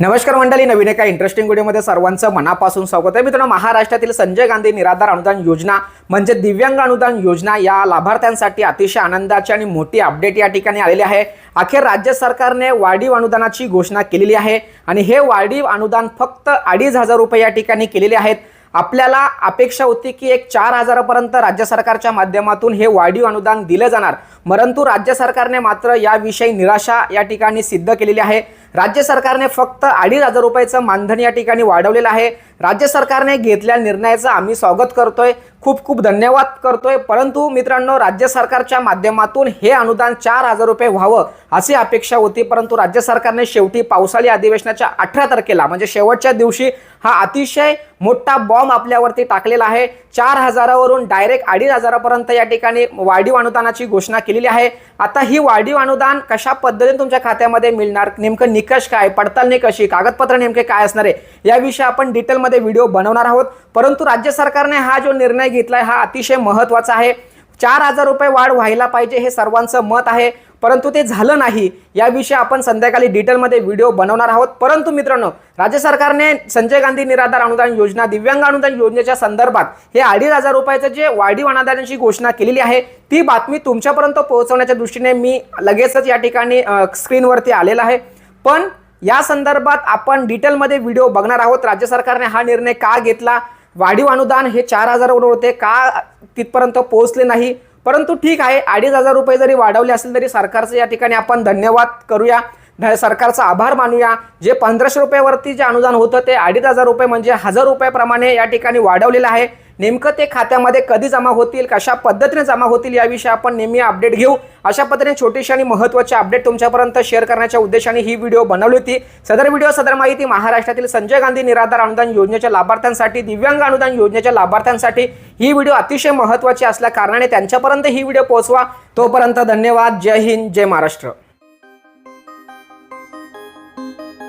नमस्कार मंडळी नवीन एका इंटरेस्टिंग व्हिडिओमध्ये सर्वांचं मनापासून स्वागत आहे. मित्रांनो महाराष्ट्रातील संजय गांधी निराधार अनुदान योजना म्हणजे दिव्यांग अनुदान योजना या लाभार्थ्यांसाठी अतिशय आनंदाची आणि मोठी अपडेट या ठिकाणी आलेली आहे. अखेर राज्य सरकारने वाढीव अनुदानाची घोषणा केलेली आहे आणि हे वाढीव अनुदान फक्त अडीच हजार रुपये या ठिकाणी केलेले आहेत. आपल्याला अपेक्षा होती की एक चार हजारापर्यंत राज्य सरकारच्या माध्यमातून हे वाढीव अनुदान दिलं जाणार. परंतु राज्य सरकारने मात्र याविषयी निराशा या ठिकाणी सिद्ध केलेली आहे. राज्य सरकारने फक्त अडीच हजार रुपयाचं मानधन या ठिकाणी वाढवलेलं आहे. राज्य सरकारने घेतलेल्या निर्णयाचं आम्ही स्वागत करतोय. खूप खूप धन्यवाद करतोय. परंतु मित्रांनो राज्य सरकारच्या माध्यमातून हे अनुदान चार हजार रुपये व्हावं अशी अपेक्षा होती. परंतु राज्य सरकारने शेवटी पावसाळी अधिवेशनाच्या अठरा तारखेला म्हणजे शेवटच्या दिवशी हा अतिशय मोठा बॉम्ब आपल्यावरती टाकलेला आहे. चार हजारावरून डायरेक्ट अडीच हजारापर्यंत या ठिकाणी वाढीव अनुदानाची घोषणा केलेली आहे. आता ही वाढीव अनुदान कशा पद्धतीने तुमच्या खात्यामध्ये मिळणार? नेमकं निकष काय? पडताळणी कशी कागदपत्र नेमके काय असणार आहे? याविषयी आपण डिटेलमध्ये व्हिडिओ बनवणार आहोत. परंतु राज्य सरकारने हा जो निर्णय घेतलाय हा अतिशय महत्त्वाचा आहे. चार हजार रुपये वाढ व्हायला पाहिजे हे सर्वांचं मत आहे. परंतु ते झालं नाही. याविषयी आपण संध्याकाळी डिटेलमध्ये व्हिडिओ बनवणार आहोत. परंतु मित्रांनो राज्य सरकारने संजय गांधी निराधार अनुदान योजना दिव्यांग अनुदान योजनेच्या संदर्भात हे अडीच हजार रुपयाचं जे वाढीव अनादानाची घोषणा केलेली आहे ती बातमी तुमच्यापर्यंत पोहोचवण्याच्या दृष्टीने मी लगेचच या ठिकाणी स्क्रीनवरती आलेला आहे. पण या संदर्भात आपण डिटेलमध्ये व्हिडिओ बघणार आहोत. राज्य सरकारने हा निर्णय का घेतला? वाढीव अनुदान हे चार हजारावर होते. का तिथपर्यंत पोहोचले नाही? परंतु ठीक आहे अडीच हजार रुपये जरी वाढवले असेल तरी सरकारचं या ठिकाणी आपण धन्यवाद करूया. सरकारचा आभार मानूया. जे पंधराशे रुपयावरती जे अनुदान होतं ते अडीच हजार रुपये म्हणजे हजार रुपयाप्रमाणे या ठिकाणी वाढवलेलं आहे. नेमकं ते खात्यामध्ये कधी जमा होतील कशा पद्धतीने जमा होतील याविषयी आपण नेहमी अपडेट घेऊ. अशा पद्धतीने छोटीशी आणि महत्त्वाची अपडेट तुमच्यापर्यंत शेअर करण्याच्या उद्देशाने ही व्हिडिओ बनवली होती. सदर व्हिडिओ सदर माहिती महाराष्ट्रातील संजय गांधी निराधार अनुदान योजनेच्या लाभार्थ्यांसाठी दिव्यांग अनुदान योजनेच्या लाभार्थ्यांसाठी. ही व्हिडिओ अतिशय महत्त्वाची असल्या कारणाने त्यांच्यापर्यंत ही व्हिडिओ पोहोचवा. तोपर्यंत धन्यवाद. जय हिंद जय महाराष्ट्र. thank you